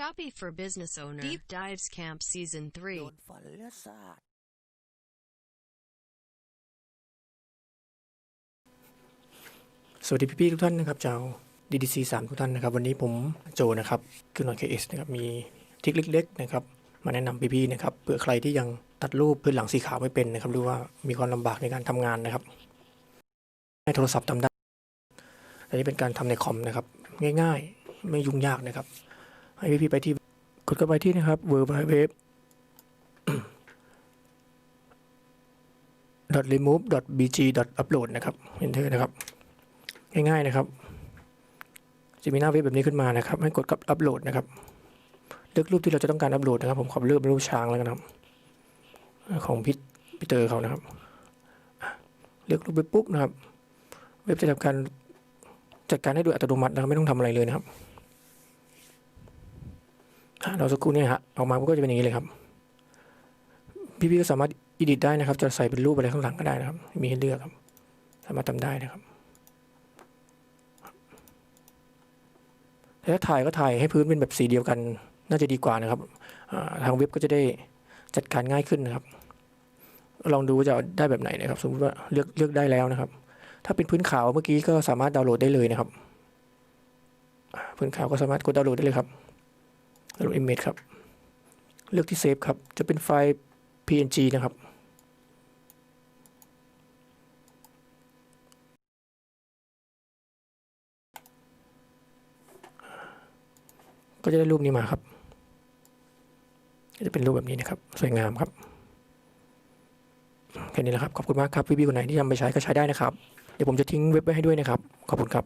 Shopee for Business Owner Deep Dives Camp Season โด3นฝันและศาสตร์สวัสดีพี่ๆทุกท่านนะครับชาว DDC 3 ทุกท่านนะครับ วันนี้ผมโจนะครับคือหน่วย KS นะครับมีทริคเล็กๆนะครับมาแนะนำพี่ๆนะครับเผื่อใครที่ยังตัดรูปพื้นหลังสีขาวไม่เป็นนะครับหรือว่ามีความลำบากในการทำงานนะครับให้โทรศัพท์ทำได้อันนี้เป็นการทำในคอมนะครับ ง่ายๆ ไม่ยุ่งยากนะครับ ให้พี่ๆไปที่กดเข้าไปที่นะครับ w w w remove bg upload นะครับ enter นะครับ ง่ายๆนะครับ จะมีหน้าเว็บแบบนี้ขึ้นมานะครับ ให้กดกับอัปโหลดนะครับ เลือกรูปที่เราจะต้องการอัปโหลดนะครับ ผมขอเลือกเป็นรูปช้างแล้วกันะครับ ของพี่พีเตอร์เขานะครับ เลือกรูปไปปุ๊บนะครับ เว็บจะทำการจัดการให้โดยอัตโนมัตินะครับ ไม่ต้องทำอะไรเลยนะครับ เราสักครู่นี้ฮะออกมาก็จะเป็นอย่างนี้เลยครับ พี่ๆก็สามารถอิดิทได้นะครับ จะใส่เป็นรูปอะไรข้างหลังก็ได้นะครับ มีให้เลือกครับ สามารถทำได้นะครับแต่ถ้าถ่ายก็ถ่ายให้พื้นเป็นแบบสีเดียวกัน น่าจะดีกว่านะครับทางเว็บก็จะได้จัดการง่ายขึ้นนะครับ ลองดูว่าจะได้แบบไหนนะครับ สมมติว่าเลือกเลือกได้แล้วนะครับ ถ้าเป็นพื้นขาวเมื่อกี้ก็สามารถดาวน์โหลดได้เลยนะครับ พื้นขาวก็สามารถกดดาวน์โหลดได้เลยครับ ดาวน์โหลด image ครับ เลือกที่เซฟครับ จะเป็นไฟล์ png นะครับ ก็จะได้รูปนี้มาครับ ก็จะเป็นรูปแบบนี้นะครับ สวยงามครับแค่นี้แหละครับ ขอบคุณมากครับพี่ๆคนไหนที่นำไปใช้ก็ใช้ได้นะครับ เดี๋ยวผมจะทิ้งเว็บไว้ให้ด้วยนะครับ ขอบคุณครับ